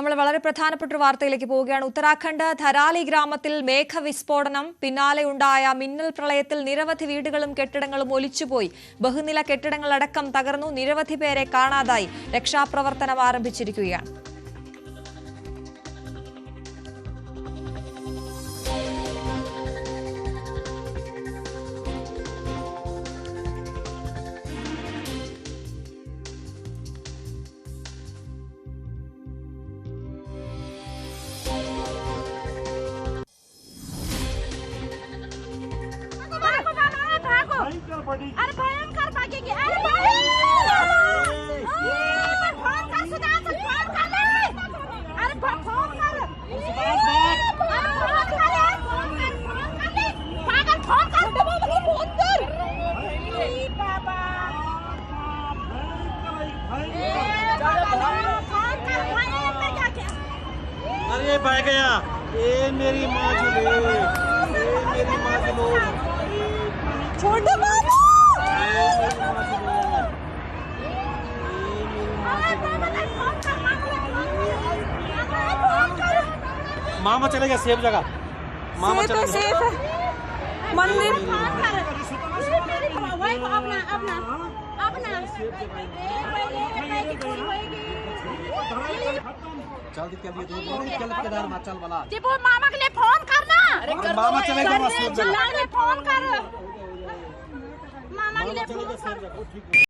നമ്മൾ വളരെ പ്രധാനപ്പെട്ട ഒരു വാർത്തയിലേക്ക് പോവുകയാണ്. ഉത്തരാഖണ്ഡ് ധരാലി ഗ്രാമത്തിൽ മേഘവിസ്ഫോടനം പിന്നാലെ ഉണ്ടായ മിന്നൽ പ്രളയത്തിൽ നിരവധി വീടുകളും കെട്ടിടങ്ങളും ഒലിച്ചുപോയി. ബഹുനില കെട്ടിടങ്ങളടക്കം തകർന്നു നിരവധി പേരെ കാണാതായി. രക്ഷാപ്രവർത്തനം ആരംഭിച്ചിരിക്കുകയാണ്. ये बह गया। ए मेरी माँ जुलो ए मेरी माँ जुलो छोटे बाबू! मामा चले गया सेफ़ जगह। मामा तो चले गया मंदिर। अपना अपना। जल्दी कर लिए चल केदार माचल वाला जी वो मामा के लिए फ़ोन करना। अरे कर मामा चले गए मस्जिद में फ़ोन कर। मामा के लिए फ़ोन कर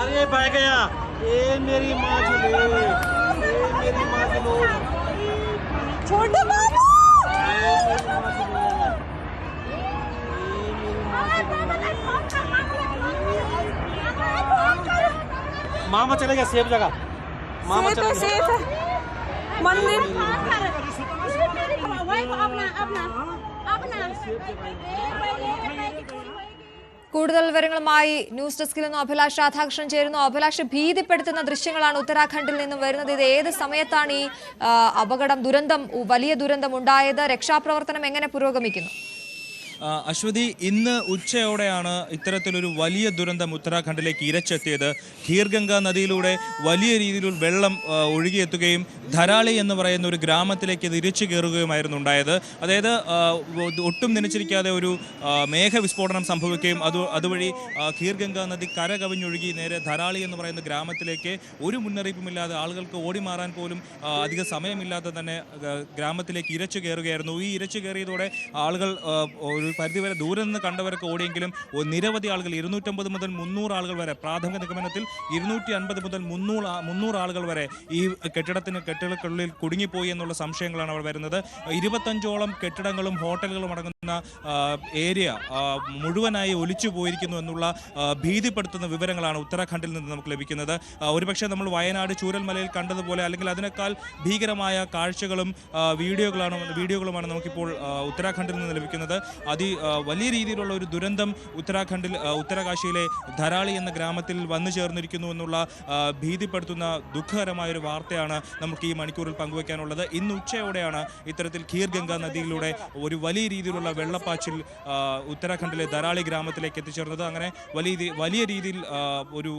अरे बह गया। मेरी माँ मेरी माँ चलो छोटे मामा चले गया सेफ़ जगह। मामा तो चले गया। मंदिर। अपना अपना। हाँ, अपना। കൂടുതൽ വിവരങ്ങളുമായി ന്യൂസ് ഡെസ്കിൽ നിന്നും അഭിലാഷ് രാധാകൃഷ്ണൻ ചേരുന്നു. അഭിലാഷ് ഭീതിപ്പെടുത്തുന്ന ദൃശ്യങ്ങളാണ് ഉത്തരാഖണ്ഡിൽ നിന്നും വരുന്നത്. ഇത് ഏത് സമയത്താണ് ഈ അപകടം ദുരന്തം വലിയ ദുരന്തം ഉണ്ടായത്? രക്ഷാപ്രവർത്തനം എങ്ങനെ പുരോഗമിക്കുന്നു? അശ്വതി ഇന്ന് ഉച്ചയോടെയാണ് ഇത്തരത്തിലൊരു വലിയ ദുരന്തം ഉത്തരാഖണ്ഡിലേക്ക് ഇരച്ചെത്തിയത്. ഖീർഗംഗ നദിയിലൂടെ വലിയ രീതിയിൽ വെള്ളം ഒഴുകിയെത്തുകയും ധരാളി എന്ന് പറയുന്ന ഒരു ഗ്രാമത്തിലേക്ക് ഇത് ഇരിച്ചു കയറുകയുമായിരുന്നു ഉണ്ടായത്. അതായത് ഒട്ടും നനച്ചിരിക്കാതെ ഒരു മേഘ മേഘവിസ്ഫോടനം സംഭവിക്കുകയും അത് അതുവഴി ഖീർഗംഗ നദി കര കവിഞ്ഞൊഴുകി നേരെ ധരാളി എന്ന് പറയുന്ന ഗ്രാമത്തിലേക്ക് ഒരു മുന്നറിയിപ്പുമില്ലാതെ ആളുകൾക്ക് ഓടി മാറാൻ പോലും അധിക സമയമില്ലാതെ തന്നെ ഗ്രാമത്തിലേക്ക് ഇരച്ചു കയറുകയായിരുന്നു. ഈ ഇരച്ചു കയറിയതോടെ ആളുകൾ ആ, ഒരു പരിധിവരെ ദൂരെ നിന്ന് കണ്ടവരൊക്കെ ഓടിയെങ്കിലും നിരവധി ആളുകൾ ഇരുന്നൂറ്റമ്പത് മുതൽ മുന്നൂറ് ആളുകൾ വരെ പ്രാഥമിക നിഗമനത്തിൽ ഇരുന്നൂറ്റി അൻപത് മുതൽ മുന്നൂറ് മുന്നൂറ് ആളുകൾ വരെ ഈ കെട്ടിടത്തിന് കെട്ടിടക്കുള്ളിൽ കുടുങ്ങിപ്പോയി എന്നുള്ള സംശയങ്ങളാണ് അവർ വരുന്നത്. ഇരുപത്തഞ്ചോളം കെട്ടിടങ്ങളും ഹോട്ടലുകളും അടങ്ങുന്ന ഏരിയ മുഴുവനായി ഒലിച്ചു പോയിരിക്കുന്നു എന്നുള്ള ഭീതിപ്പെടുത്തുന്ന വിവരങ്ങളാണ് ഉത്തരാഖണ്ഡിൽ നിന്ന് നമുക്ക് ലഭിക്കുന്നത്. ഒരുപക്ഷെ നമ്മൾ വയനാട് ചൂരൽമലയിൽ കണ്ടതുപോലെ അല്ലെങ്കിൽ അതിനേക്കാൾ ഭീകരമായ കാഴ്ചകളും വീഡിയോകളാണ് വീഡിയോകളുമാണ് നമുക്കിപ്പോൾ ഉത്തരാഖണ്ഡിൽ നിന്ന് ലഭിക്കുന്നത്. അതി വലിയ രീതിയിലുള്ള ഒരു ദുരന്തം ഉത്തരാഖണ്ഡിൽ ഉത്തരകാശിയിലെ ധരാളി എന്ന ഗ്രാമത്തിൽ വന്നു ചേർന്നിരിക്കുന്നു എന്നുള്ള ഭീതിപ്പെടുത്തുന്ന ദുഃഖകരമായ ഒരു വാർത്തയാണ് നമുക്ക് ഈ മണിക്കൂറിൽ പങ്കുവയ്ക്കാനുള്ളത് ഇന്ന് ഉച്ചയോടെയാണ് ഇത്തരത്തിൽ ഖീർഗംഗ നദിയിലൂടെ ഒരു വലിയ രീതിയിലുള്ള വെള്ളപ്പാച്ചിൽ ഉത്തരാഖണ്ഡിലെ ധരാളി ഗ്രാമത്തിലേക്ക് എത്തിച്ചേർന്നത്. അങ്ങനെ വലിയ വലിയ രീതിയിൽ ഒരു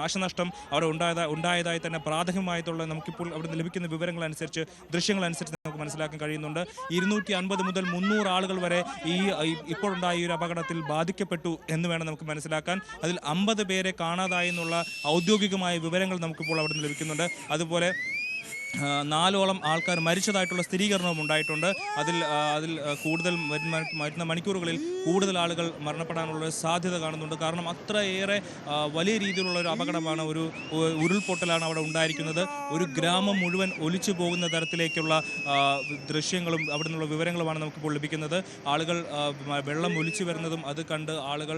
നാശനഷ്ടം അവിടെ ഉണ്ടായതായി ഉണ്ടായതായി തന്നെ പ്രാഥമികമായിട്ടുള്ള നമുക്കിപ്പോൾ അവിടെ നിന്ന് ലഭിക്കുന്ന വിവരങ്ങളനുസരിച്ച് ദൃശ്യങ്ങളനുസരിച്ച് നമുക്ക് മനസ്സിലാക്കാൻ കഴിയുന്നുണ്ട്. ഇരുന്നൂറ്റി അൻപത് മുതൽ മുന്നൂറ് ആളുകൾ വരെ ഈ ഇപ്പോഴുണ്ടായ ഒരു അപകടത്തിൽ ബാധിക്കപ്പെട്ടു എന്ന് വേണം നമുക്ക് മനസ്സിലാക്കാൻ. അതിൽ അമ്പത് പേരെ കാണാതായി എന്നുള്ള ഔദ്യോഗികമായ വിവരങ്ങൾ നമുക്കിപ്പോൾ അവിടെ നിന്ന് ലഭിക്കുന്നുണ്ട്. അതുപോലെ നാലോളം ആൾക്കാർ മരിച്ചതായിട്ടുള്ള സ്ഥിരീകരണവും ഉണ്ടായിട്ടുണ്ട്. അതിൽ അതിൽ കൂടുതൽ വരുന്ന മണിക്കൂറുകളിൽ കൂടുതൽ ആളുകൾ മരണപ്പെടാനുള്ള സാധ്യത കാണുന്നുണ്ട്. കാരണം അത്രയേറെ വലിയ രീതിയിലുള്ള ഒരു അപകടമാണ് ഒരു ഉരുൾപൊട്ടലാണ് അവിടെ ഉണ്ടായിരിക്കുന്നത്. ഒരു ഗ്രാമം മുഴുവൻ ഒലിച്ചു പോകുന്ന തരത്തിലേക്കുള്ള ദൃശ്യങ്ങളും അവിടെ നിന്നുള്ള വിവരങ്ങളുമാണ് നമുക്കിപ്പോൾ ലഭിക്കുന്നത്. ആളുകൾ വെള്ളം ഒലിച്ചു വരുന്നതും അത് കണ്ട് ആളുകൾ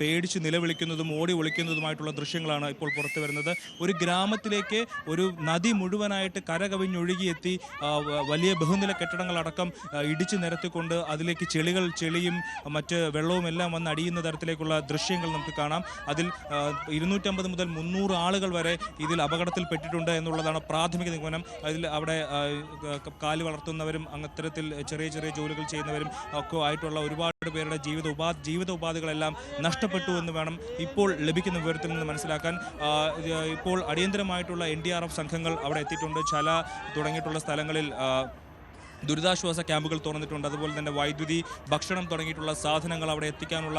പേടിച്ച് നിലവിളിക്കുന്നതും ഓടി ഒളിക്കുന്നതുമായിട്ടുള്ള ദൃശ്യങ്ങളാണ് ഇപ്പോൾ പുറത്തു വരുന്നത്. ഒരു ഗ്രാമത്തിലേക്ക് ഒരു നദി മുഴുവനായിട്ട് കരകവിഞ്ഞൊഴുകിയെത്തി ആ, വ- വലിയ ബഹുനില കെട്ടിടങ്ങളടക്കം ഇടിച്ചു നിരത്തിക്കൊണ്ട് അതിലേക്ക് ചെളികൾ ചെളിയും മറ്റ് വെള്ളവും എല്ലാം വന്ന് അടിയുന്ന തരത്തിലേക്കുള്ള ദൃശ്യങ്ങൾ നമുക്ക് കാണാം. അതിൽ ഇരുന്നൂറ്റമ്പത് മുതൽ മുന്നൂറ് ആളുകൾ വരെ ഇതിൽ അപകടത്തിൽപ്പെട്ടിട്ടുണ്ട് എന്നുള്ളതാണ് പ്രാഥമിക നിഗമനം. അതിൽ അവിടെ കാൽ വളർത്തുന്നവരും അത്തരത്തിൽ ചെറിയ ചെറിയ ജോലികൾ ചെയ്യുന്നവരും ഒക്കെ ആയിട്ടുള്ള ഒരുപാട് പേരുടെ ജീവിത ഉപാ ജീവിത ഉപാധികളെല്ലാം നഷ്ടപ്പെട്ടു എന്ന് വേണം ഇപ്പോൾ ലഭിക്കുന്ന വിവരത്തിൽ നിന്ന് മനസ്സിലാക്കാൻ. ഇപ്പോൾ അടിയന്തരമായിട്ടുള്ള എൻ സംഘങ്ങൾ അവിടെ എത്തിയിട്ടുണ്ട്. ചല തുടങ്ങിയിട്ടുള്ള സ്ഥലങ്ങളിൽ ദുരിതാശ്വാസ ക്യാമ്പുകൾ തുറന്നിട്ടുണ്ട്. അതുപോലെ തന്നെ വൈദ്യുതി ഭക്ഷണം തുടങ്ങിയിട്ടുള്ള സാധനങ്ങൾ അവിടെ എത്തിക്കാനുള്ള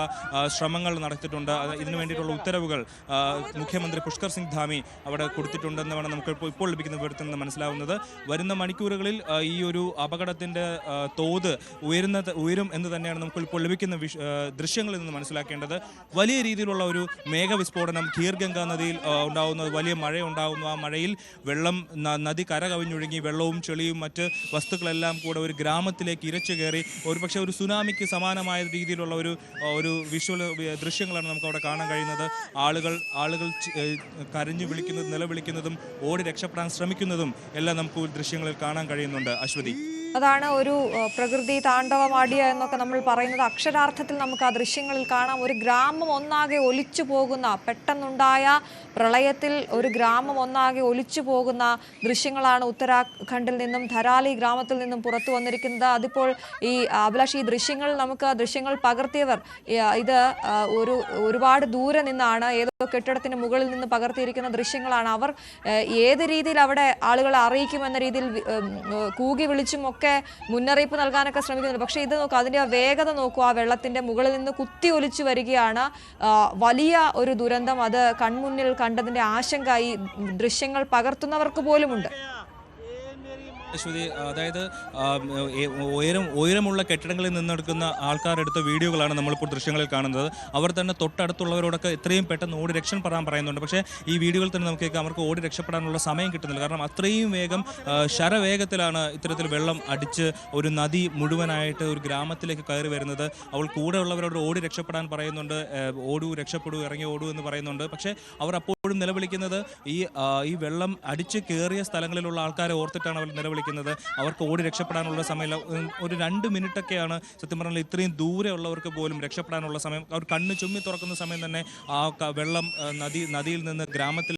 ശ്രമങ്ങൾ നടത്തിയിട്ടുണ്ട്. ഇതിനു വേണ്ടിയിട്ടുള്ള ഉത്തരവുകൾ മുഖ്യമന്ത്രി പുഷ്കർ സിംഗ് ധാമി അവിടെ കൊടുത്തിട്ടുണ്ടെന്ന് വേണം നമുക്ക് ഇപ്പോൾ ലഭിക്കുന്ന വിവരത്തിൽ നിന്ന് മനസ്സിലാവുന്നത്. വരുന്ന മണിക്കൂറുകളിൽ ഈ ഒരു അപകടത്തിന്റെ തോത് ഉയരുന്ന ഉയരും എന്ന് തന്നെയാണ് നമുക്ക് ഇപ്പോൾ ലഭിക്കുന്ന ദൃശ്യങ്ങളിൽ നിന്ന് മനസ്സിലാക്കേണ്ടത്. വലിയ രീതിയിലുള്ള ഒരു മേഘവിസ്ഫോടനം ഖീർഗംഗ നദിയിൽ ഉണ്ടാകുന്ന വലിയ മഴ ഉണ്ടാകുന്നു ആ മഴയിൽ വെള്ളം നദി കര കവിഞ്ഞൊഴുകി വെള്ളവും ചെളിയും മറ്റ് വസ്തുക്കളെല്ലാം കൂടെ ഒരു ഗ്രാമത്തിലേക്ക് ഇരച്ചു കയറി ഒരുപക്ഷെ ഒരു സുനാമിക്ക് സമാനമായ രീതിയിലുള്ള ഒരു ഒരു വിഷ്വൽ ദൃശ്യങ്ങളാണ് നമുക്ക് അവിടെ കാണാൻ കഴിയുന്നത്. ആളുകൾ ആളുകൾ കരഞ്ഞു വിളിക്കുന്നതും നിലവിളിക്കുന്നതും ഓടി രക്ഷപ്പെടാൻ ശ്രമിക്കുന്നതും എല്ലാം നമുക്ക് ദൃശ്യങ്ങളിൽ കാണാൻ കഴിയുന്നുണ്ട്. അശ്വതി. അതാണ് ഒരു പ്രകൃതി താണ്ഡവമാടിയ എന്നൊക്കെ നമ്മൾ പറയുന്നത്. അക്ഷരാർത്ഥത്തിൽ നമുക്ക് ആ ദൃശ്യങ്ങളിൽ കാണാം. ഒരു ഗ്രാമം ഒന്നാകെ ഒലിച്ചു പോകുന്ന പെട്ടെന്നുണ്ടായ പ്രളയത്തിൽ ഒരു ഗ്രാമം ഒന്നാകെ ഒലിച്ചു പോകുന്ന ദൃശ്യങ്ങളാണ് ഉത്തരാഖണ്ഡിൽ നിന്നും ധരാലി ഗ്രാമത്തിൽ നിന്നും പുറത്തു വന്നിരിക്കുന്നത്. അതിപ്പോൾ ഈ അഭിലാഷ് ഈ ദൃശ്യങ്ങൾ നമുക്ക് ദൃശ്യങ്ങൾ പകർത്തിയവർ ഇത് ഒരു ഒരുപാട് ദൂരെ നിന്നാണ്. ഏതോ കെട്ടിടത്തിന് മുകളിൽ നിന്ന് പകർത്തിയിരിക്കുന്ന ദൃശ്യങ്ങളാണ്. അവർ ഏത് രീതിയിൽ അവിടെ ആളുകളെ അറിയിക്കുമെന്ന രീതിയിൽ കൂകി വിളിച്ചും ഒക്കെ മുന്നറിയിപ്പ് നൽകാനൊക്കെ ശ്രമിക്കുന്നുണ്ട്. പക്ഷേ ഇത് നോക്കുക അതിന്റെ ആ വേഗത നോക്കുക ആ വെള്ളത്തിന്റെ മുകളിൽ നിന്ന് കുത്തി ഒലിച്ചു വരികയാണ് വലിയ ഒരു ദുരന്തം. അത് കൺമുന്നിൽ കണ്ടതിന്റെ ആശങ്ക ഈ ദൃശ്യങ്ങൾ പകർത്തുന്നവർക്ക് പോലുമുണ്ട്. അശ്വതി അതായത് ഉയരം ഉയരമുള്ള കെട്ടിടങ്ങളിൽ നിന്നെടുക്കുന്ന ആൾക്കാരെടുത്ത വീഡിയോകളാണ് നമ്മളിപ്പോൾ ദൃശ്യങ്ങളിൽ കാണുന്നത്. അവർ തന്നെ തൊട്ടടുത്തുള്ളവരോടൊക്കെ എത്രയും പെട്ടെന്ന് ഓടി രക്ഷപ്പെടാൻ പറയുന്നുണ്ട്. പക്ഷേ ഈ വീഡിയോയിൽ തന്നെ നമുക്ക് അവർക്ക് ഓടി രക്ഷപ്പെടാനുള്ള സമയം കിട്ടുന്നില്ല. കാരണം അത്രയും വേഗം ശരവേഗത്തിലാണ് ഇത്തരത്തിൽ വെള്ളം അടിച്ച് ഒരു നദി മുഴുവനായിട്ട് ഒരു ഗ്രാമത്തിലേക്ക് കയറി വരുന്നത്. അവൾ കൂടെ ഉള്ളവരോട് ഓടി രക്ഷപ്പെടാൻ പറയുന്നുണ്ട്. ഓടൂ രക്ഷപ്പെടൂ ഇറങ്ങി ഓടൂ എന്ന് പറയുന്നുണ്ട്. പക്ഷേ അവർ അപ്പോഴും നിലവിളിക്കുന്നത് ഈ ഈ വെള്ളം അടിച്ച് കയറിയ സ്ഥലങ്ങളിലുള്ള ആൾക്കാരെ ഓർത്തിട്ടാണ് അവർ നിലവിളിക്കുന്നത്. അവർക്ക് ഓടി രക്ഷപ്പെടാനുള്ള സമയം ഒരു രണ്ട് മിനിറ്റൊക്കെയാണ് സത്യം പറഞ്ഞാൽ ഇത്രയും ദൂരെയുള്ളവർക്ക് പോലും രക്ഷപ്പെടാനുള്ള സമയം. അവർ കണ്ണ് ചുമ്മി തുറക്കുന്ന സമയം തന്നെ ആ വെള്ളം നദി നദിയിൽ നിന്ന് ഗ്രാമത്തിൽ